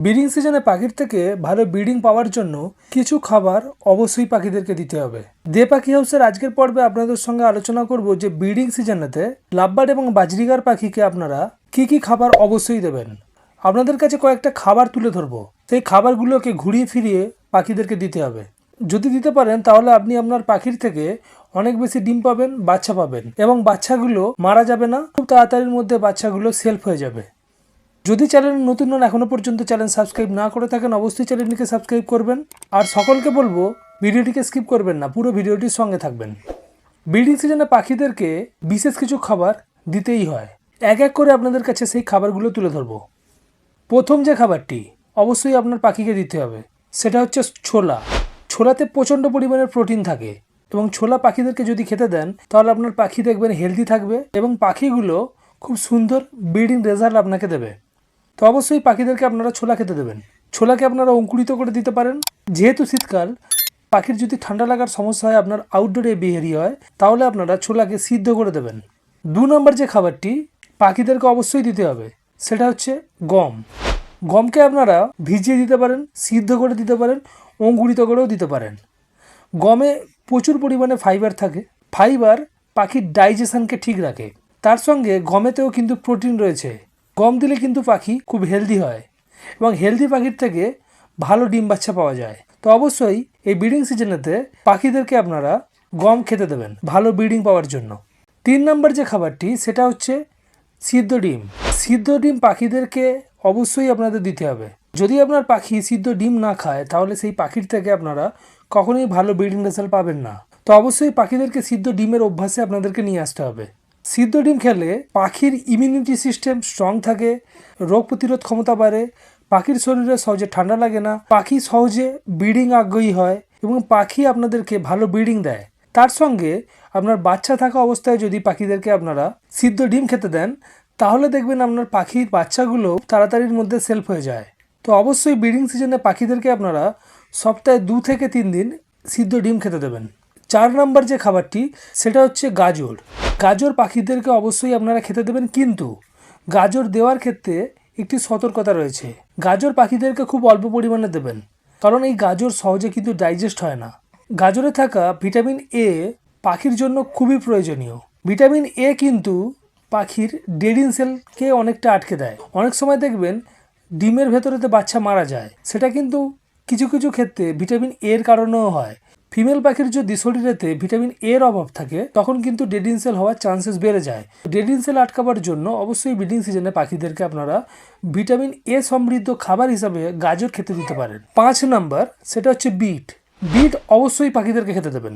Breeding সিজনে পাখির থেকে ভালো ব্রিডিং পাওয়ার জন্য কিছু খাবার অবশ্যই পাখিদেরকে দিতে হবে। দে পাখি হাউসের আজকের পর্বে আপনাদের সঙ্গে আলোচনা করব যে ব্রিডিং সিজনেতে লাভবার্ড এবং বাজরিগার পাখিকে আপনারা কি কি খাবার অবশ্যই দেবেন। আপনাদের কাছে কয়েকটা খাবার তুলে ধরবো। সেই খাবারগুলোকে ঘুরিয়ে ফিরিয়ে পাখিদেরকে দিতে হবে। যদি দিতে পারেন, তাহলে আপনি আপনার পাখির থেকে অনেক বেশি ডিম পাবেন, বাচ্চা পাবেন এবং বাচ্চাগুলো মারা যাবে না। খুব তাড়াতাড়ির মধ্যে বাচ্চাগুলো সেলফ হয়ে যাবে। যদি চ্যানেল নতুন নন এখনও পর্যন্ত চ্যানেল সাবস্ক্রাইব না করে থাকেন, অবশ্যই চ্যানেলটিকে সাবস্ক্রাইব করবেন। আর সকলকে বলব, ভিডিওটিকে স্কিপ করবেন না, পুরো ভিডিওটির সঙ্গে থাকবেন। ব্রিডিং সিজনে পাখিদেরকে বিশেষ কিছু খাবার দিতেই হয়। এক এক করে আপনাদের কাছে সেই খাবারগুলো তুলে ধরবো। প্রথম যে খাবারটি, অবশ্যই আপনার পাখিকে দিতে হবে। সেটা হচ্ছে ছোলা। ছোলাতে প্রচণ্ড পরিমাণের প্রোটিন থাকে এবং ছোলা পাখিদেরকে যদি খেতে দেন, তাহলে আপনার পাখি দেখবেন হেলদি থাকবে এবং পাখিগুলো খুব সুন্দর ব্রিডিং রেজাল্ট আপনাকে দেবে। তো অবশ্যই পাখিদেরকে আপনারা ছোলা খেতে দেবেন। ছোলাকে আপনারা অঙ্কুরিত করে দিতে পারেন। যেহেতু শীতকাল, পাখির যদি ঠান্ডা লাগার সমস্যা হয়, আপনার আউটডোরে বিহেরি হয়, তাহলে আপনারা ছোলাকে সিদ্ধ করে দেবেন। দু নম্বর যে খাবারটি, পাখিদেরকে অবশ্যই দিতে হবে, সেটা হচ্ছে গম। গমকে আপনারা ভিজিয়ে দিতে পারেন, সিদ্ধ করে দিতে পারেন, অঙ্কুরিত করেও দিতে পারেন। গমে প্রচুর পরিমাণে ফাইবার থাকে। ফাইবার পাখির ডাইজেশনকে ঠিক রাখে। তার সঙ্গে গমেতেও কিন্তু প্রোটিন রয়েছে। গম দিলে কিন্তু পাখি খুব হেলদি হয় এবং হেলদি পাখির থেকে ভালো ডিম বাচ্চা পাওয়া যায়। তো অবশ্যই এই ব্রিডিং সিজনেতে পাখিদেরকে আপনারা গম খেতে দেবেন, ভালো ব্রিডিং পাওয়ার জন্য। তিন নম্বর যে খাবারটি, সেটা হচ্ছে সিদ্ধ ডিম। সিদ্ধ ডিম পাখিদেরকে অবশ্যই আপনাদের দিতে হবে। যদি আপনার পাখি সিদ্ধ ডিম না খায়, তাহলে সেই পাখির থেকে আপনারা কখনোই ভালো ব্রিডিং রেজাল্ট পাবেন না। তো অবশ্যই পাখিদেরকে সিদ্ধ ডিমের অভ্যাসে আপনাদেরকে নিয়ে আসতে হবে। সিদ্ধ ডিম খেলে পাখির ইমিউনিটি সিস্টেম স্ট্রং থাকে, রোগ প্রতিরোধ ক্ষমতা বাড়ে, পাখির শরীরে সহজে ঠান্ডা লাগে না, পাখি সহজে ব্রিডিং আগ্রহী হয় এবং পাখি আপনাদেরকে ভালো ব্রিডিং দেয়। তার সঙ্গে আপনার বাচ্চা থাকা অবস্থায় যদি পাখিদেরকে আপনারা সিদ্ধ ডিম খেতে দেন, তাহলে দেখবেন আপনার পাখির বাচ্চাগুলো তাড়াতাড়ির মধ্যে সেলফ হয়ে যায়। তো অবশ্যই ব্রিডিং সিজনে পাখিদেরকে আপনারা সপ্তাহে দু থেকে তিন দিন সিদ্ধ ডিম খেতে দেবেন। চার নাম্বার যে খাবারটি, সেটা হচ্ছে গাজর। গাজর পাখিদেরকে অবশ্যই আপনারা খেতে দেবেন, কিন্তু গাজর দেওয়ার ক্ষেত্রে একটি সতর্কতা রয়েছে। গাজর পাখিদেরকে খুব অল্প পরিমাণে দেবেন, কারণ এই গাজর সহজে কিন্তু ডাইজেস্ট হয় না। গাজরে থাকা ভিটামিন এ পাখির জন্য খুবই প্রয়োজনীয়। ভিটামিন এ কিন্তু পাখির ডেডিন সেলকে অনেকটা আটকে দেয়। অনেক সময় দেখবেন ডিমের ভেতরেতে বাচ্চা মারা যায়। সেটা কিন্তু কিছু কিছু ক্ষেত্রে ভিটামিন এর কারণেও হয়। ফিমেল পাখির যদি শরীরেতে ভিটামিন এর অভাব থাকে, তখন কিন্তু ডেডিন সেল হওয়ার চান্সেস বেড়ে যায়। ডেডিন সেল আটকাবার জন্য অবশ্যই ব্রিডিং সিজনে পাখিদেরকে আপনারা ভিটামিন এ সমৃদ্ধ খাবার হিসাবে গাজর খেতে দিতে পারেন। পাঁচ নাম্বার, সেটা হচ্ছে বিট। বিট অবশ্যই পাখিদেরকে খেতে দেবেন।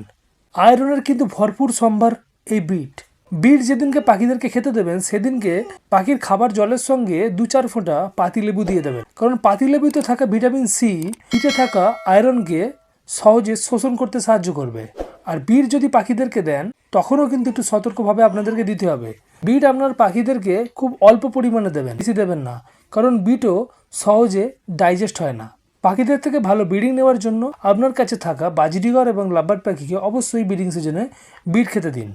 আয়রনের কিন্তু ভরপুর সম্ভার এই বিট। বিট যেদিনকে পাখিদেরকে খেতে দেবেন, সেদিনকে পাখির খাবার জলের সঙ্গে দু চার ফোঁটা পাতিলেবু দিয়ে দেবেন। কারণ পাতিলেবুতে থাকা ভিটামিন সি বিটে থাকা আয়রনকে সহজে শোষণ করতে সাহায্য করবে। আর বিট যদি পাখিদেরকে দেন, তখনও কিন্তু একটু সতর্কভাবে আপনাদেরকে দিতে হবে। বিট আপনার পাখিদেরকে খুব অল্প পরিমাণে দেবেন, বেশি দেবেন না। কারণ বিটও সহজে ডাইজেস্ট হয় না। পাখিদের থেকে ভালো ব্রিডিং নেওয়ার জন্য আপনার কাছে থাকা বাজিডিগর এবং লাভবার্ড পাখিকে অবশ্যই ব্রিডিং সিজনে বিট খেতে দিন।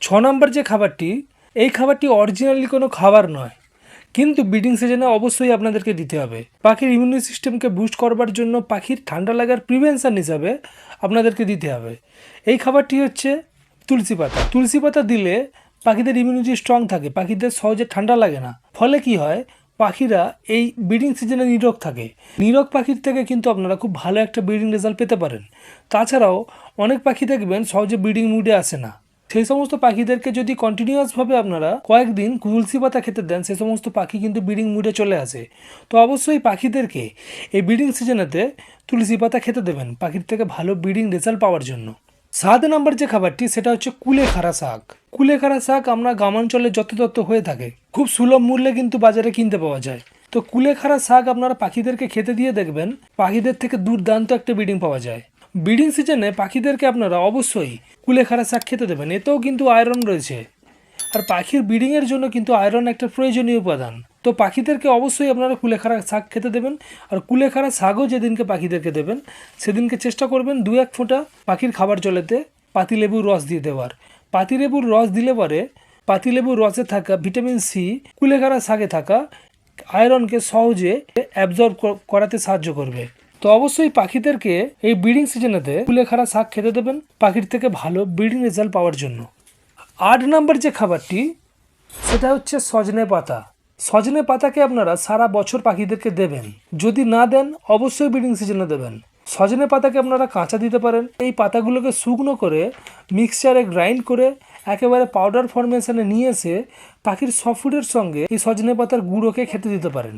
ছ নম্বর যে খাবারটি, এই খাবারটি অরিজিনালি কোনো খাবার নয়। কিন্তু ব্রিডিং সিজনে অবশ্যই আপনাদেরকে দিতে হবে। পাখির ইমিউনি সিস্টেমকে বুস্ট করবার জন্য পাখির ঠান্ডা লাগার প্রিভেনশন হিসাবে আপনাদেরকে দিতে হবে। এই খাবারটি হচ্ছে তুলসী পাতা। তুলসী পাতা দিলে পাখিদের ইমিউনিটি স্ট্রং থাকে, পাখিদের সহজে ঠান্ডা লাগে না। ফলে কি হয়? পাখিরা এই ব্রিডিং সিজনে নিরোগ থাকে। নিরোগ পাখির থেকে কিন্তু আপনারা খুব ভালো একটা ব্রিডিং রেজাল্ট পেতে পারেন। তাছাড়াও অনেক পাখি দেখবেন সহজে ব্রিডিং মুডে আসে না। সেই সমস্ত পাখিদেরকে যদি কন্টিনিউয়াসভাবে আপনারা কয়েকদিন তুলসী পাতা খেতে দেন, সে সমস্ত পাখি কিন্তু ব্রিডিং মুডে চলে আসে। তো অবশ্যই পাখিদেরকে এই ব্রিডিং সিজনেতে তুলসী পাতা খেতে দেবেন, পাখির থেকে ভালো ব্রিডিং রেজাল্ট পাওয়ার জন্য। সাত নম্বর যে খাবারটি, সেটা হচ্ছে কুলেখাড়া শাক। কুলেখাড়া শাক আমরা গ্রামাঞ্চলে যত্রতত্র হয়ে থাকে। খুব সুলভ মূল্যে কিন্তু বাজারে কিনতে পাওয়া যায়। তো কুলেখাড়া শাক আপনারা পাখিদেরকে খেতে দিয়ে দেখবেন, পাখিদের থেকে দুর্দান্ত একটা ব্রিডিং পাওয়া যায়। ব্রিডিং সিজনে পাখিদেরকে আপনারা অবশ্যই কুলেখাড়া শাক খেতে দেবেন, এতেও কিন্তু আয়রন রয়েছে। আর পাখির ব্রিডিংয়ের জন্য কিন্তু আয়রন একটা প্রয়োজনীয় উপাদান। তো পাখিদেরকে অবশ্যই আপনারা কুলেখাড়া শাক খেতে দেবেন, আর কুলেখাড়া শাকও যেদিনকে পাখিদেরকে দেবেন, সেদিনকে চেষ্টা করবেন দু এক ফোঁটা পাখির খাবার জলেতে পাতিলেবুর রস দিয়ে দেওয়ার। পাতিলেবুর রস দিলে পরে পাতিলেবুর রসে থাকা ভিটামিন সি কুলেখাড়া শাকে থাকা আয়রনকে সহজে অ্যাবজর্ব করাতে সাহায্য করবে। তো অবশ্যই পাখিদেরকে এই ব্রিডিং সিজনেতে কুলেখাড়া শাক খেতে দেবেন, পাখির থেকে ভালো ব্রিডিং রেজাল্ট পাওয়ার জন্য। আট নম্বর যে খাবারটি, সেটা হচ্ছে সজনে পাতা। সজনে পাতাকে আপনারা সারা বছর পাখিদেরকে দেবেন। যদি না দেন, অবশ্যই ব্রিডিং সিজনে দেবেন। সজনে পাতাকে আপনারা কাঁচা দিতে পারেন। এই পাতাগুলোকে শুকনো করে মিক্সচারে গ্রাইন্ড করে একেবারে পাউডার ফরমেশনে নিয়ে এসে পাখির সফুডের সঙ্গে এই সজনে পাতার গুঁড়োকে খেতে দিতে পারেন।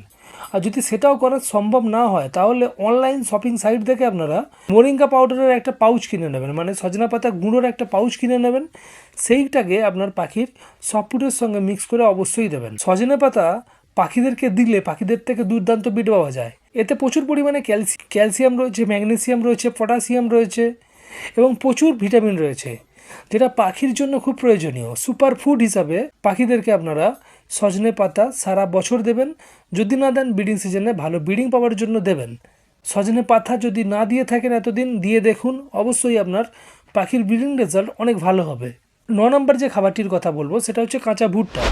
আর যদি সেটাও করা সম্ভব না হয়, তাহলে অনলাইন শপিং সাইট থেকে আপনারা মোরিঙ্গা পাউডারের একটা পাউচ কিনে নেবেন। মানে সজনা পাতা গুঁড়োর একটা পাউচ কিনে নেবেন। সেইটাকে আপনার পাখির সফটফুডের সঙ্গে মিক্স করে অবশ্যই দেবেন। সজনে পাতা পাখিদেরকে দিলে পাখিদের থেকে দুর্দান্ত বিট পাওয়া যায়। এতে প্রচুর পরিমাণে ক্যালসি ক্যালসিয়াম রয়েছে ম্যাগনেসিয়াম রয়েছে পটাশিয়াম রয়েছে এবং প্রচুর ভিটামিন রয়েছে। যেটা পাখির জন্য খুব প্রয়োজনীয়। সুপার ফুড হিসাবে পাখিদেরকে আপনারা সজনে পাতা সারা বছর দেবেন। যদি না দেন ব্রিডিং সিজনে ভালো ব্রিডিং পাওয়ার জন্য দেবেন। সজনে পাতা যদি না দিয়ে থাকেন এতদিন, দিয়ে দেখুন, অবশ্যই আপনার পাখির ব্রিডিং রেজাল্ট অনেক ভালো হবে। ন নম্বর যে খাবারটির কথা বলব, সেটা হচ্ছে কাঁচা ভুট্টা।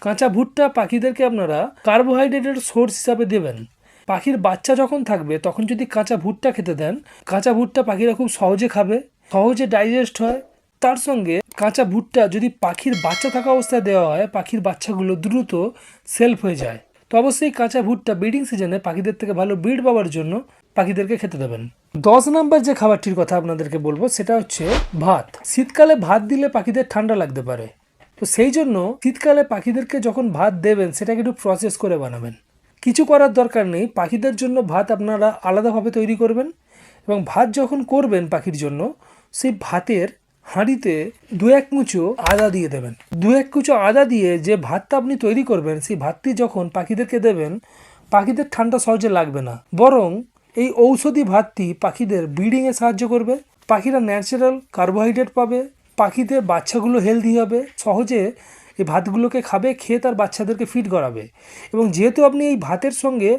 কাঁচা ভুট্টা পাখিদেরকে আপনারা কার্বোহাইড্রেটের সোর্স হিসাবে দেবেন। পাখির বাচ্চা যখন থাকবে, তখন যদি কাঁচা ভুট্টা খেতে দেন, কাঁচা ভুট্টা পাখিরা খুব সহজে খাবে, সহজে ডাইজেস্ট হয় তার সঙ্গে কাঁচা ভুট্টা যদি পাখির বাচ্চা থাকা অবস্থায় দেওয়া হয়, পাখির বাচ্চাগুলো দ্রুত সেলফ হয়ে যায়। তো অবশ্যই কাঁচা ভুট্টা ব্রিডিং সিজনে পাখিদের থেকে ভালো ব্রিড পাওয়ার জন্য পাখিদেরকে খেতে দেবেন। দশ নম্বর যে খাবারটির কথা আপনাদেরকে বলব, সেটা হচ্ছে ভাত। শীতকালে ভাত দিলে পাখিদের ঠান্ডা লাগতে পারে। তো সেই জন্য শীতকালে পাখিদেরকে যখন ভাত দেবেন, সেটাকে একটু প্রসেস করে বানাবেন। কিছু করার দরকার নেই, পাখিদের জন্য ভাত আপনারা আলাদাভাবে তৈরি করবেন এবং ভাত যখন করবেন পাখির জন্য, সেই ভাতের হাঁড়িতে দু এক কুঁচো আদা দিয়ে দেবেন। দু এক কুচো আদা দিয়ে যে ভাতটা আপনি তৈরি করবেন, সেই ভাতটি যখন পাখিদেরকে দেবেন, পাখিদের ঠান্ডা সহজে লাগবে না। বরং এই ঔষধি ভাতটি পাখিদের ব্রিডিংয়ে সাহায্য করবে, পাখিরা ন্যাচারাল কার্বোহাইড্রেট পাবে, পাখিদের বাচ্চাগুলো হেলদি হবে, সহজে এই ভাতগুলোকে খাবে, খেয়ে তার বাচ্চাদেরকে ফিড করাবে। এবং যেহেতু আপনি এই ভাতের সঙ্গে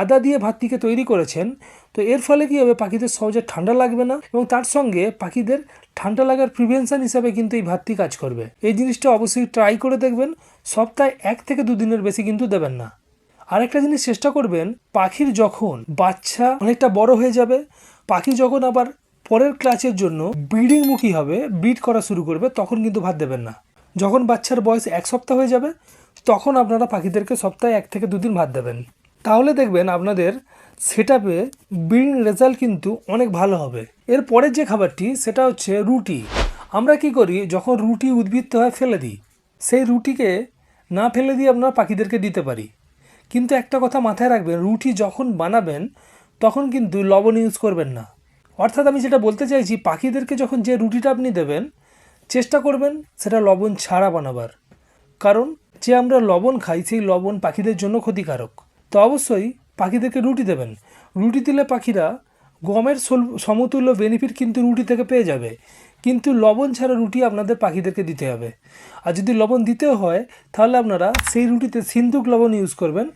আদা দিয়ে ভাতটিকে তৈরি করেছেন, তো এর ফলে কী হবে? পাখিদের সহজে ঠান্ডা লাগবে না এবং তার সঙ্গে পাখিদের ঠান্ডা লাগার প্রিভেনশন হিসাবে কিন্তু এই ভাতটি কাজ করবে। এই জিনিসটা অবশ্যই ট্রাই করে দেখবেন। সপ্তাহে এক থেকে দুদিনের বেশি কিন্তু দেবেন না। আরেকটা জিনিস চেষ্টা করবেন, পাখির যখন বাচ্চা অনেকটা বড় হয়ে যাবে, পাখি যখন আবার পরের ক্লাচের জন্য ব্রিডিংমুখী হবে ব্রিড করা শুরু করবে, তখন কিন্তু ভাত দেবেন না। যখন বাচ্চার বয়স এক সপ্তাহ হয়ে যাবে, তখন আপনারা পাখিদেরকে সপ্তাহে এক থেকে দুদিন ভাত দেবেন। তাহলে দেখবেন আপনাদের সেট আপে ব্রিডিং রেজাল্ট কিন্তু অনেক ভালো হবে। এর পরের যে খাবারটি, সেটা হচ্ছে রুটি। আমরা কি করি, যখন রুটি উদ্বৃত্ত হয় ফেলে দিই, সেই রুটিকে না ফেলে দিয়ে আমরা পাখিদেরকে দিতে পারি। কিন্তু একটা কথা মাথায় রাখবেন, রুটি যখন বানাবেন, তখন কিন্তু লবণ ইউজ করবেন না। অর্থাৎ আমি যেটা বলতে চাইছি, পাখিদেরকে যখন যে রুটিটা আপনি দেবেন চেষ্টা করবেন সেটা লবণ ছাড়া বানাবার। কারণ যে আমরা লবণ খাই, সেই লবণ পাখিদের জন্য ক্ষতিকারক। তো অবশ্যই পাখিদেরকে রুটি দেবেন। রুটি দিলে পাখিরা গমের সমতুল্য বেনিফিট কিন্তু রুটি থেকে পেয়ে যাবে। কিন্তু লবণ ছাড়া রুটি আপনাদের পাখিদেরকে দিতে হবে। আর যদি লবণ দিতেও হয়, তাহলে আপনারা সেই রুটিতে সিন্ধুক লবণ ইউজ করবেন।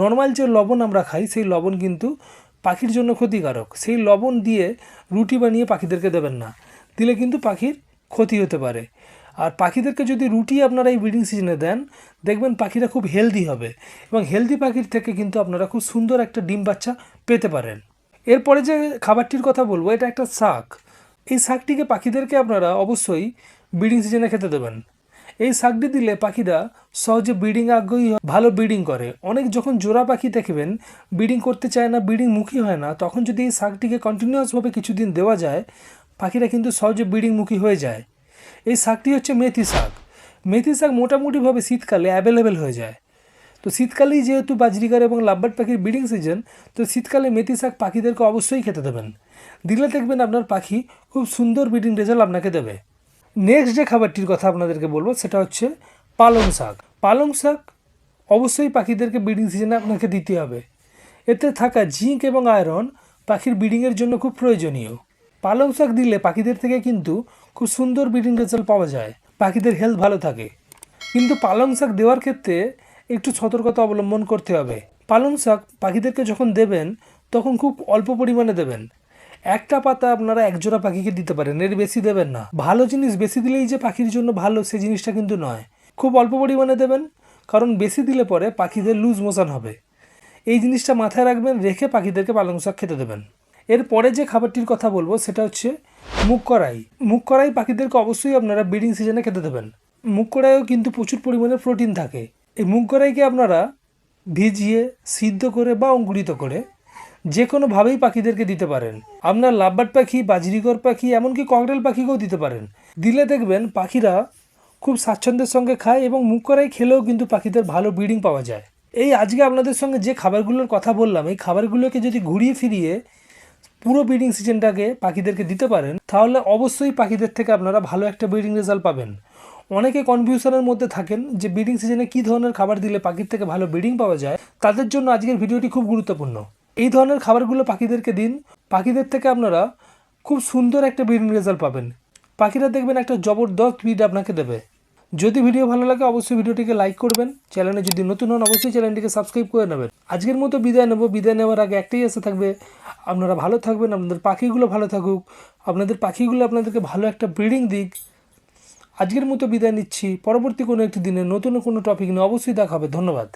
নর্মাল যে লবণ আমরা খাই, সেই লবণ কিন্তু পাখির জন্য ক্ষতিকারক। সেই লবণ দিয়ে রুটি বানিয়ে পাখিদেরকে দেবেন না। দিলে কিন্তু পাখির ক্ষতি হতে পারে। আর পাখিদেরকে যদি রুটি আপনারা এই ব্রিডিং সিজনে দেন, দেখবেন পাখিরা খুব হেলদি হবে এবং হেলদি পাখির থেকে কিন্তু আপনারা খুব সুন্দর একটা ডিম বাচ্চা পেতে পারেন। এরপরে যে খাবারটির কথা বলব, এটা একটা শাক। এই শাকটিকে পাখিদেরকে আপনারা অবশ্যই ব্রিডিং সিজনে খেতে দেবেন। এই শাকটি দিলে পাখিরা সহজে ব্রিডিং আগ্রহী ভালো ব্রিডিং করে। অনেক যখন জোড়া পাখি দেখবেন ব্রিডিং করতে চায় না ব্রিডিং মুখী হয় না, তখন যদি এই শাকটিকে কন্টিনিউয়াসভাবে কিছুদিন দেওয়া যায় পাখিরা কিন্তু সহজে ব্রিডিং মুখী হয়ে যায়। এই শাকটি হচ্ছে মেথি শাক। মেথি শাক মোটামুটিভাবে শীতকালে অ্যাভেলেবেল হয়ে যায়। তো শীতকালেই যেহেতু বাজরিকার এবং লাভবার্ড পাখির ব্রিডিং সিজন তো শীতকালে মেথি শাক পাখিদেরকে অবশ্যই খেতে দেবেন। দিলে দেখবেন আপনার পাখি খুব সুন্দর ব্রিডিং রেজাল্ট আপনাকে দেবে। নেক্সট যে খাবারটির কথা আপনাদেরকে বলব, সেটা হচ্ছে পালং শাক। পালং শাক অবশ্যই পাখিদেরকে ব্রিডিং সিজনে আপনাকে দিতে হবে। এতে থাকা জিঙ্ক এবং আয়রন পাখির ব্রিডিংয়ের জন্য খুব প্রয়োজনীয়। পালং শাক দিলে পাখিদের থেকে কিন্তু খুব সুন্দর ব্রিডিং রেজাল্ট পাওয়া যায়। পাখিদের হেলথ ভালো থাকে। কিন্তু পালং শাক দেওয়ার ক্ষেত্রে একটু সতর্কতা অবলম্বন করতে হবে। পালং শাক পাখিদেরকে যখন দেবেন, তখন খুব অল্প পরিমাণে দেবেন। একটা পাতা আপনারা একজোড়া পাখিকে দিতে পারেন, এর বেশি দেবেন না। ভালো জিনিস বেশি দিলেই যে পাখির জন্য ভালো, সে জিনিসটা কিন্তু নয়। খুব অল্প পরিমাণে দেবেন, কারণ বেশি দিলে পরে পাখিদের লুজ মোশন হবে। এই জিনিসটা মাথায় রাখবেন, রেখে পাখিদেরকে পালং শাক খেতে দেবেন। এরপরে যে খাবারটির কথা বলব, সেটা হচ্ছে মুগ কড়াই। মুগ কড়াই পাখিদেরকে অবশ্যই আপনারা ব্রিডিং সিজনে খেতে দেবেন। কড়াইও কিন্তু প্রচুর পরিমাণে প্রোটিন থাকে। এই মুগ কড়াইকে আপনারা ভিজিয়ে সিদ্ধ করে বা অঙ্কুরিত করে যে কোনোভাবেই পাখিদেরকে দিতে পারেন। আপনার লাভবার্ড পাখি বাজরিকর পাখি, এমনকি ককটেল পাখিকেও দিতে পারেন। দিলে দেখবেন পাখিরা খুব স্বাচ্ছন্দ্যের সঙ্গে খায় এবং মুখ করাই খেলেও কিন্তু পাখিদের ভালো ব্রিডিং পাওয়া যায়। এই আজকে আপনাদের সঙ্গে যে খাবারগুলোর কথা বললাম, এই খাবারগুলোকে যদি ঘুরিয়ে ফিরিয়ে পুরো ব্রিডিং সিজনটাকে পাখিদেরকে দিতে পারেন, তাহলে অবশ্যই পাখিদের থেকে আপনারা ভালো একটা ব্রিডিং রেজাল্ট পাবেন। অনেকে কনফিউশনের মধ্যে থাকেন যে ব্রিডিং সিজনে কী ধরনের খাবার দিলে পাখির থেকে ভালো ব্রিডিং পাওয়া যায়, তাদের জন্য আজকের ভিডিওটি খুব গুরুত্বপূর্ণ। এই ধরনের খাবারগুলো পাখিদেরকে দিন, পাখিদের থেকে আপনারা খুব সুন্দর একটা ব্রিডিং রেজাল্ট পাবেন। পাখিরা দেখবেন একটা জবরদস্ত ব্রিড আপনাকে দেবে। যদি ভিডিও ভালো লাগে, অবশ্যই ভিডিওটিকে লাইক করবেন। চ্যানেলে যদি নতুন হন, অবশ্যই চ্যানেলটিকে সাবস্ক্রাইব করে নেবেন। আজকের মতো বিদায় নেব। বিদায় নেওয়ার আগে একটাই আশা থাকবে, আপনারা ভালো থাকবেন, আপনাদের পাখিগুলো ভালো থাকুক। আপনাদের পাখিগুলো আপনাদেরকে ভালো একটা ব্রিডিং দিক। আজকের মতো বিদায় নিচ্ছি। পরবর্তী কোনো একটি দিনে নতুন কোনো টপিক নিয়ে অবশ্যই দেখা হবে। ধন্যবাদ।